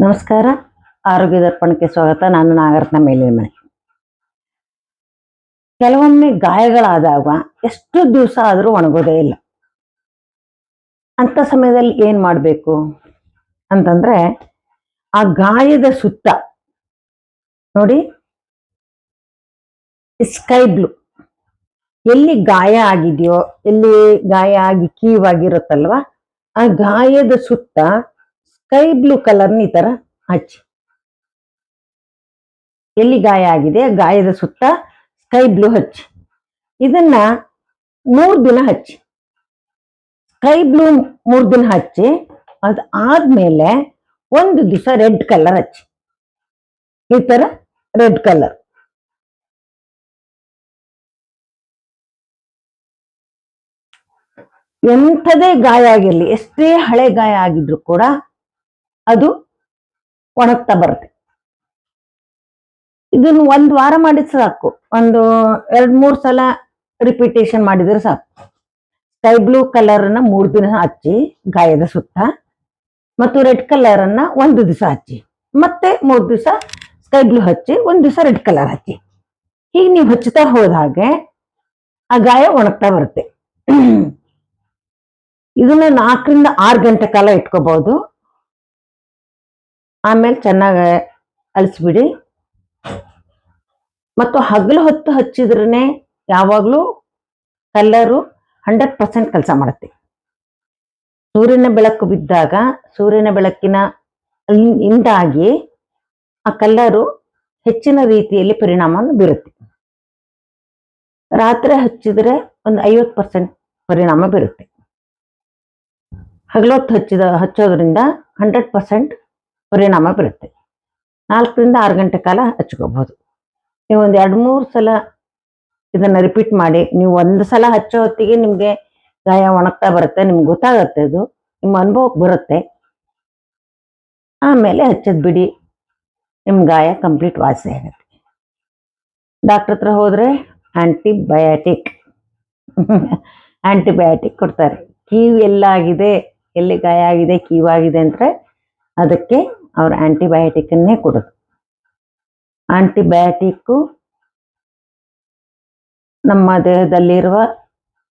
ನಮಸ್ಕಾರ. ಆರೋಗ್ಯ ದರ್ಪಣಕ್ಕೆ ಸ್ವಾಗತ. ನಾನು ನಾಗರತ್ನ ಮೇಲಿನ ಮನೆ. ಕೆಲವೊಮ್ಮೆ ಗಾಯಗಳಾದಾಗ ಎಷ್ಟು ದಿವಸ ಆದರೂ ಒಣಗೋದೇ ಇಲ್ಲ. ಅಂತ ಸಮಯದಲ್ಲಿ ಏನ್ ಮಾಡಬೇಕು? ಅಂತಂದ್ರೆ ಆ ಗಾಯದ ಸುತ್ತ ನೋಡಿ ಸ್ಕೈ ಬ್ಲೂ ಎಲ್ಲಿ ಗಾಯ ಆಗಿದೆಯೋ, ಎಲ್ಲಿ ಗಾಯ ಆಗಿ ಕೀವಾಗಿರುತ್ತಲ್ವಾ, ಆ ಗಾಯದ ಸುತ್ತ ಸ್ಕೈ ಬ್ಲೂ ಕಲರ್ನ ಈ ತರ ಹಚ್ಚಿ. ಎಲ್ಲಿ ಗಾಯ ಆಗಿದೆ, ಆ ಗಾಯದ ಸುತ್ತ ಸ್ಕೈ ಬ್ಲೂ ಹಚ್ಚಿ. ಇದನ್ನ ಮೂರು ದಿನ ಹಚ್ಚಿ. ಸ್ಕೈ ಬ್ಲೂ ಮೂರು ದಿನ ಹಚ್ಚಿ, ಅದು ಆದ್ಮೇಲೆ ಒಂದು ದಿವಸ ರೆಡ್ ಕಲರ್ ಹಚ್ಚಿ. ಈ ತರ ರೆಡ್ ಕಲರ್. ಎಂಥದೇ ಗಾಯ ಆಗಿರಲಿ, ಎಷ್ಟೇ ಹಳೆ ಗಾಯ ಆಗಿದ್ರು ಕೂಡ ಅದು ಒಣಗ್ತಾ ಬರುತ್ತೆ. ಇದನ್ನು ಒಂದು ವಾರ ಮಾಡಿದ್ರೆ ಸಾಕು. ಒಂದು ಎರಡು ಮೂರು ಸಲ ರಿಪಿಟೇಷನ್ ಮಾಡಿದ್ರೆ ಸಾಕು. ಸ್ಕೈ ಬ್ಲೂ ಕಲರ್ ಅನ್ನ ಮೂರ್ ದಿನ ಹಚ್ಚಿ ಗಾಯದ ಸುತ್ತ ಮತ್ತು ರೆಡ್ ಕಲರ್ ಒಂದು ದಿವಸ ಹಚ್ಚಿ ಮತ್ತೆ ಮೂರು ದಿವಸ ಸ್ಕೈ ಬ್ಲೂ ಹಚ್ಚಿ ಒಂದು ದಿವಸ ರೆಡ್ ಕಲರ್ ಹಚ್ಚಿ. ಹೀಗೆ ನೀವು ಹಚ್ಚುತ್ತಾ ಹೋದ ಹಾಗೆ ಆ ಗಾಯ ಒಣಗ್ತಾ ಬರುತ್ತೆ. ಇದನ್ನ ನಾಲ್ಕರಿಂದ ಆರು ಗಂಟೆ ಕಾಲ ಇಟ್ಕೋಬಹುದು. ಆಮೇಲೆ ಚೆನ್ನಾಗಿ ಅಳಿಸ್ಬಿಡಿ ಮತ್ತು ಹಗಲು ಹೊತ್ತು ಹಚ್ಚಿದ್ರೇ ಯಾವಾಗಲೂ ಕಲ್ಲರು ಹಂಡ್ರೆಡ್ ಪರ್ಸೆಂಟ್ ಕೆಲಸ ಮಾಡುತ್ತೆ. ಸೂರ್ಯನ ಬೆಳಕು ಬಿದ್ದಾಗ ಸೂರ್ಯನ ಬೆಳಕಿನ ಇಂದಾಗಿ ಆ ಕಲ್ಲರು ಹೆಚ್ಚಿನ ರೀತಿಯಲ್ಲಿ ಪರಿಣಾಮವನ್ನು ಬೀರುತ್ತೆ. ರಾತ್ರಿ ಹಚ್ಚಿದ್ರೆ ಒಂದು ಐವತ್ತು ಪರ್ಸೆಂಟ್ ಪರಿಣಾಮ ಬೀರುತ್ತೆ. ಹಗಲೊತ್ತು ಹಚ್ಚಿದ, ಹಚ್ಚೋದ್ರಿಂದ ಹಂಡ್ರೆಡ್ ಪರ್ಸೆಂಟ್ ಪರಿಣಾಮ ಬೀರುತ್ತೆ. ನಾಲ್ಕರಿಂದ ಆರು ಗಂಟೆ ಕಾಲ ಹಚ್ಕೋಬೋದು. ನೀವು ಒಂದು ಎರಡು ಮೂರು ಸಲ ಇದನ್ನು ರಿಪೀಟ್ ಮಾಡಿ, ನೀವು ಒಂದು ಸಲ ಹಚ್ಚೋ ಹೊತ್ತಿಗೆ ನಿಮಗೆ ಗಾಯ ಒಣಗ್ತಾ ಬರುತ್ತೆ, ನಿಮ್ಗೆ ಗೊತ್ತಾಗತ್ತೆ ಅದು, ನಿಮ್ಮ ಅನುಭವಕ್ಕೆ ಬರುತ್ತೆ. ಆಮೇಲೆ ಹಚ್ಚದ್ ಬಿಡಿ ನಿಮ್ಮ ಗಾಯ ಕಂಪ್ಲೀಟ್ ವಾಸಿ ಆಗುತ್ತೆ. ಡಾಕ್ಟ್ರ್ ಹತ್ರ ಹೋದರೆ ಆ್ಯಂಟಿಬಯಾಟಿಕ್ ಆ್ಯಂಟಿಬಯಾಟಿಕ್ ಕೊಡ್ತಾರೆ. ಎಲ್ಲ ಎಲ್ಲಾಗಿದೆ ಎಲ್ಲಿ ಗಾಯ ಆಗಿದೆ ಕೀವಾಗಿದೆ ಅಂದರೆ ಅದಕ್ಕೆ ಅವ್ರು ಆ್ಯಂಟಿಬಯೋಟಿಕನ್ನೇ ಕೊಡೋದು. ಆಂಟಿಬಯೋಟಿಕ್ಕು ನಮ್ಮ ದೇಹದಲ್ಲಿರುವ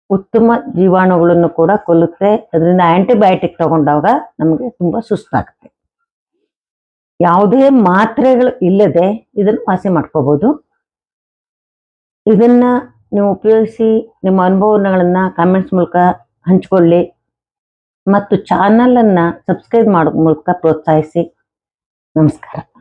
ಉತ್ತಮ ಜೀವಾಣುಗಳನ್ನು ಕೂಡ ಕೊಲ್ಲುತ್ತೆ. ಅದರಿಂದ ಆ್ಯಂಟಿಬಯೋಟಿಕ್ ತಗೊಂಡಾಗ ನಮಗೆ ತುಂಬಾ ಸುಸ್ತಾಗುತ್ತೆ. ಯಾವುದೇ ಮಾತ್ರೆಗಳು ಇಲ್ಲದೆ ಇದನ್ನು ವಾಸಿ ಮಾಡ್ಕೋಬಹುದು ಇದನ್ನು ನೀವು ಉಪಯೋಗಿಸಿ ನಿಮ್ಮ ಅನುಭವಗಳನ್ನು ಕಾಮೆಂಟ್ಸ್ ಮೂಲಕ ಹಂಚಿಕೊಳ್ಳಿ. ಮತ್ತು ಚಾನೆಲ್ ಅನ್ನ ಸಬ್ಸ್ಕ್ರೈಬ್ ಮಾಡೋ ಮೂಲಕ ಪ್ರೋತ್ಸಾಹಿಸಿ. ನಮಸ್ಕಾರ.